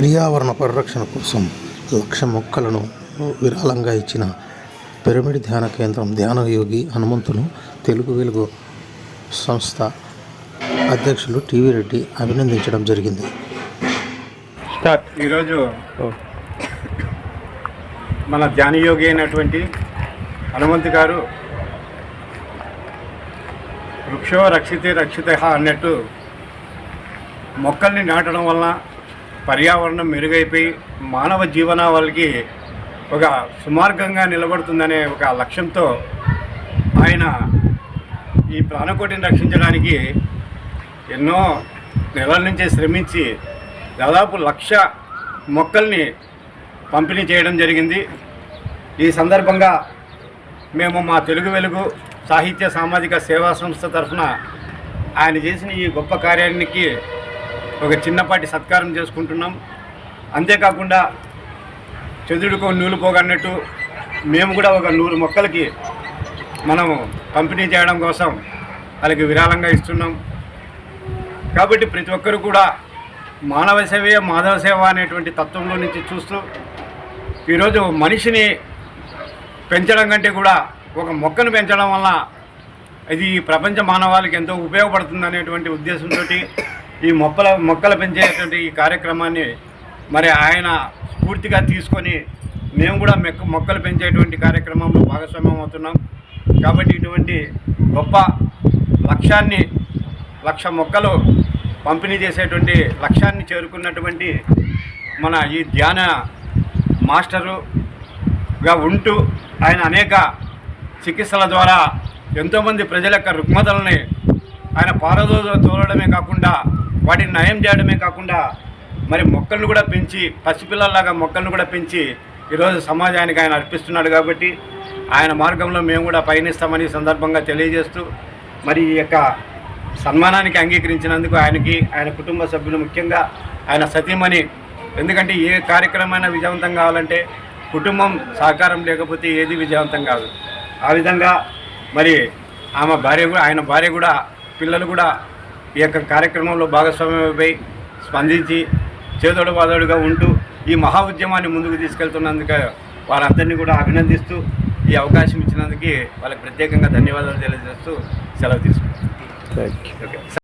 పర్యావరణ పరిరక్షణ కోసం లక్ష మొక్కలను విరాళంగా ఇచ్చిన పిరమిడ్ ధ్యాన కేంద్రం ధ్యాన యోగి హనుమంతును తెలుగు వెలుగు సంస్థ అధ్యక్షులు టీవీ రెడ్డి అభినందించడం జరిగింది. ఈరోజు మన ధ్యానయోగి అయినటువంటి హనుమంత్ గారు వృక్షో రక్షితే రక్షిత అన్నట్టు మొక్కల్ని నాటడం వలన పర్యావరణం మెరుగైపోయి మానవ జీవనావళికి ఒక సుమార్గంగా నిలబడుతుందనే ఒక లక్ష్యంతో ఆయన ఈ ప్రాణకోటిని రక్షించడానికి ఎన్నో నెలల నుంచే శ్రమించి దాదాపు లక్ష మొక్కల్ని పంపిణీ చేయడం జరిగింది. ఈ సందర్భంగా మేము మా తెలుగు వెలుగు సాహిత్య సామాజిక సేవా సంస్థ తరఫున ఆయన చేసిన ఈ గొప్ప కార్యానికి ఒక చిన్నపాటి సత్కారం చేసుకుంటున్నాం. అంతేకాకుండా చంద్రుడికో నూలు పోగన్నట్టు మేము కూడా ఒక నూరు మొక్కలకి మనము పంపిణీ చేయడం కోసం వాళ్ళకి విరాళంగా ఇస్తున్నాం. కాబట్టి ప్రతి ఒక్కరు కూడా మానవ సేవే మాధవ సేవ అనేటువంటి తత్వంలో నుంచి చూస్తూ ఈరోజు మనిషిని పెంచడం కంటే కూడా ఒక మొక్కను పెంచడం వల్ల ఇది ప్రపంచ మానవాళికి ఎంతో ఉపయోగపడుతుంది అనేటువంటి ఉద్దేశంతో ఈ మొక్కల మొక్కలు పెంచేటువంటి ఈ కార్యక్రమాన్ని మరి ఆయన స్ఫూర్తిగా తీసుకొని మేము కూడా మెక్క మొక్కలు పెంచేటువంటి కార్యక్రమంలో భాగస్వామ్యం అవుతున్నాం. కాబట్టి ఇటువంటి గొప్ప లక్ష్యాన్ని లక్ష మొక్కలు పంపిణీ చేసేటువంటి లక్ష్యాన్ని చేరుకున్నటువంటి మన ఈ ధ్యాన మాస్టరుగా ఉంటూ ఆయన అనేక చికిత్సల ద్వారా ఎంతోమంది ప్రజల యొక్క రుగ్మతలని ఆయన పారదో తోలడమే కాకుండా వాటిని నయం చేయడమే కాకుండా మరి మొక్కలను కూడా పెంచి పసిపిల్లల్లాగా మొక్కలను కూడా పెంచి ఈరోజు సమాజానికి ఆయన అర్పిస్తున్నాడు కాబట్టి ఆయన మార్గంలో మేము కూడా పయనిస్తామని సందర్భంగా తెలియజేస్తూ మరి ఈ యొక్క సన్మానానికి అంగీకరించినందుకు ఆయనకి ఆయన కుటుంబ సభ్యులు ముఖ్యంగా ఆయన సతీమణి. ఎందుకంటే ఏ కార్యక్రమైనా విజయవంతం కావాలంటే కుటుంబం సహకారం లేకపోతే ఏది విజయవంతం కాదు. ఆ విధంగా మరి ఆమె భార్య కూడా ఆయన భార్య కూడా పిల్లలు కూడా ఈ యొక్క కార్యక్రమంలో భాగస్వామ్యమై స్పందించి చేదోడు వాదోడుగా ఉంటూ ఈ మహా ఉద్యమాన్ని ముందుకు తీసుకెళ్తున్నందుకు వారందరినీ కూడా అభినందిస్తూ ఈ అవకాశం ఇచ్చినందుకు వాళ్ళకి ప్రత్యేకంగా ధన్యవాదాలు తెలియజేస్తూ సెలవు తీసుకుంటాం ఓకే